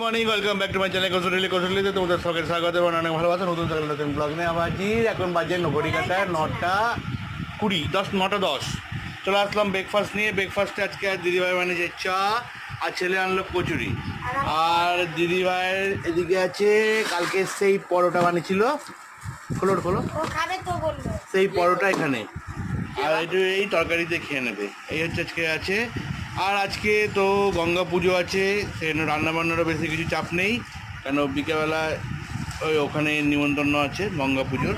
Morning welcome back to my channel Koushali কৌশলীতে তোমাদের সবাইকে স্বাগত এবং অনেক ভালোবাসা নতুন সকাল নতুন ব্লগ নিয়ে আমার জি এখন বাজে নগরী কাটায় নটা কুড়ি দশ নটা দশ। চলে আসলাম ব্রেকফাস্ট নিয়ে। ব্রেকফাস্টে আজকে আর দিদিভাই যে চা আর ছেলে আনলো কচুরি। আর দিদিভাইয়ের এদিকে আছে কালকে সেই পরোটা বানিয়েছিল। খোলো খোলো। সেই পরোটা এখানে। আর একটু এই তরকারিতে খেয়ে নেবে। এই হচ্ছে আজকে আছে আর আজকে তো গঙ্গা পুজো আছে সেজন্য রান্নাবান্নারও বেশি কিছু চাপ নেই কেন বিকেলবেলা ওই ওখানে নিমন্ত্রণ আছে গঙ্গা পুজোর।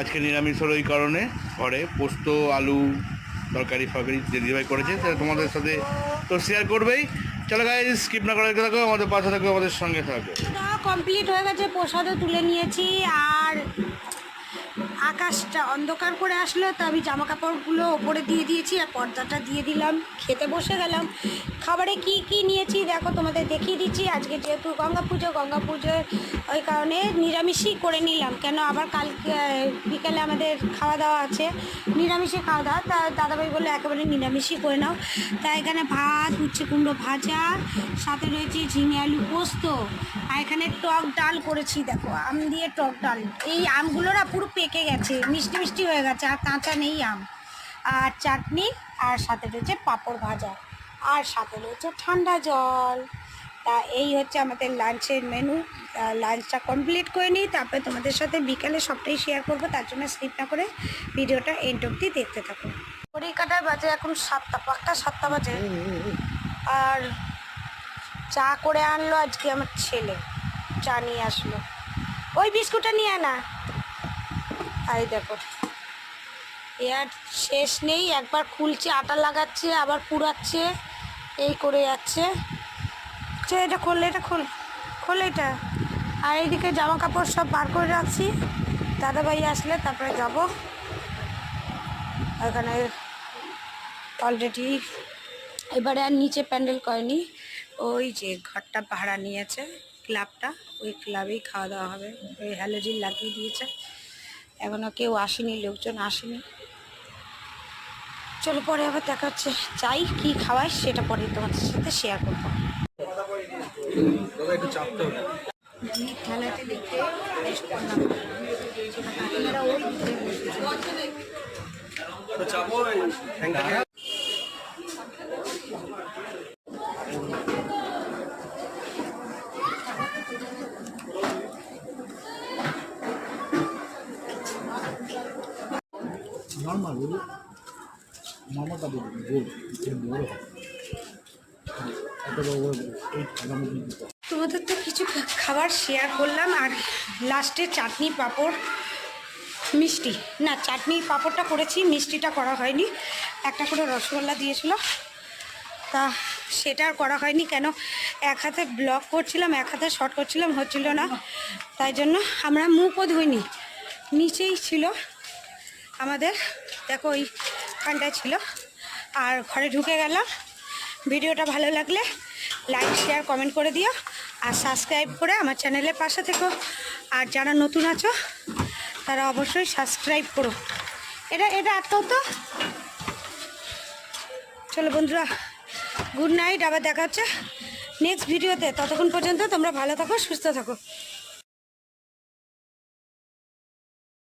আজকে নিরামিষ হলো ওই কারণে করে পোস্ত আলু তরকারি ফরকারি যে দিদিভাই করেছে সেটা তোমাদের সাথে তো শেয়ার করবেই। চলো গাই স্কিপ না করে থাকো আমাদের পাশে থাকো আমাদের সঙ্গে থাকো। কমপ্লিট হয়ে গেছে প্রসাদও তুলে নিয়েছি আর আকাশটা অন্ধকার করে আসলো, তো আমি জামা কাপড়গুলো ওপরে দিয়ে দিয়েছি আর পর্দাটা দিয়ে দিলাম। খেতে বসে গেলাম। খাবারে কি কি নিয়েছি দেখো তোমাদের দেখিয়ে দিচ্ছি। আজকে যেহেতু গঙ্গা পুজো, গঙ্গা পুজোর ওই কারণে নিরামিষই করে নিলাম। কেন আবার কালকে বিকেলে আমাদের খাওয়া দাওয়া আছে, নিরামিষে খাওয়া দাওয়া। তা দাদাভাই বলল, একেবারে নিরামিষই করে নাও। তা এখানে ভাত, উচ্ছে কুমড়ো ভাজা, সাথে রয়েছে ঝিঙে আলু পোস্ত, আর এখানে টক ডাল করেছি দেখো, আম দিয়ে টক ডাল। এই আমগুলো না পুরো পেকে গেছে। মিষ্টি মিষ্টি হয়ে গেছে আর কাঁচা নেই আম। আর চাটনি আর সাথে রয়েছে পাঁপড় ভাজা আর সাথে রয়েছে ঠান্ডা জল। তা এই হচ্ছে আমাদের লাঞ্চের মেনু লাঞ্চটা কমপ্লিট করে নিই তারপরে তোমাদের সাথে বিকালে সবটাই শেয়ার করব তার জন্য স্লিপ না করে ভিডিওটা এন্ড অব্দি দেখতে থাকো। ঘড়ি কাটার বাজে এখন সাতটা পাক্কা সাতটা বাজে। আর চা করে আনলো আজকে আমার ছেলে। চা নিয়ে আসলো। ওই বিস্কুটটা নিয়ে আনা তাই দেখো। এ আর শেষ নেই, একবার খুলছে, আটা লাগাচ্ছে, আবার পুরাচ্ছে এই করে যাচ্ছে। এটা খোলে, এটা খোল খোল এটা। আর এইদিকে জামা কাপড় সব বার করে রাখছি। দাদাভাই আসলে তারপরে যাব। এখানে অলরেডি এবারে আর নিচে প্যান্ডেল করেনি। ওই যে ঘরটা ভাড়া নিয়েছে, ক্লাবটা, ওই ক্লাবেই খাওয়া দাওয়া হবে। ওই হ্যালোজিন লাগিয়ে দিয়েছে। এখনও কেউ আসেনি লোকজন আসেনি। চলো পরে আবার দেখাচ্ছে চাই কি খাওয়াই সেটা পরে তোমাদের সাথে শেয়ার করব। খেলাতে ওই বড় তোমাদের তো কিছু খাবার শেয়ার করলাম আর লাস্টে চাটনি পাঁপড়, মিষ্টি। না, চাটনি পাঁপড়টা করেছি, মিষ্টিটা করা হয়নি। একটা করে রসগোল্লা দিয়েছিল। তা সেটা আর করা হয়নি কেন? এক হাতে ব্লক করছিলাম, এক হাতে শর্ট করছিলাম, হচ্ছিল না। তাই জন্য আমরা মুখও ধুইনি। নিচেই ছিল। আমাদের, দেখো ওই ওইখানটায় ছিল। আর ঘরে ঢুকে গেলাম। ভিডিওটা ভালো লাগলে লাইক শেয়ার কমেন্ট করে দিও। আর সাবস্ক্রাইব করে আমার চ্যানেলের পাশে থেকো। আর যারা নতুন আছো, তারা অবশ্যই সাবস্ক্রাইব করো। এটা এটা এত তো। চলো বন্ধুরা গুড নাইট আবার দেখা হচ্ছে নেক্সট ভিডিওতে ততক্ষণ পর্যন্ত তোমরা ভালো থাকো, সুস্থ থাকো।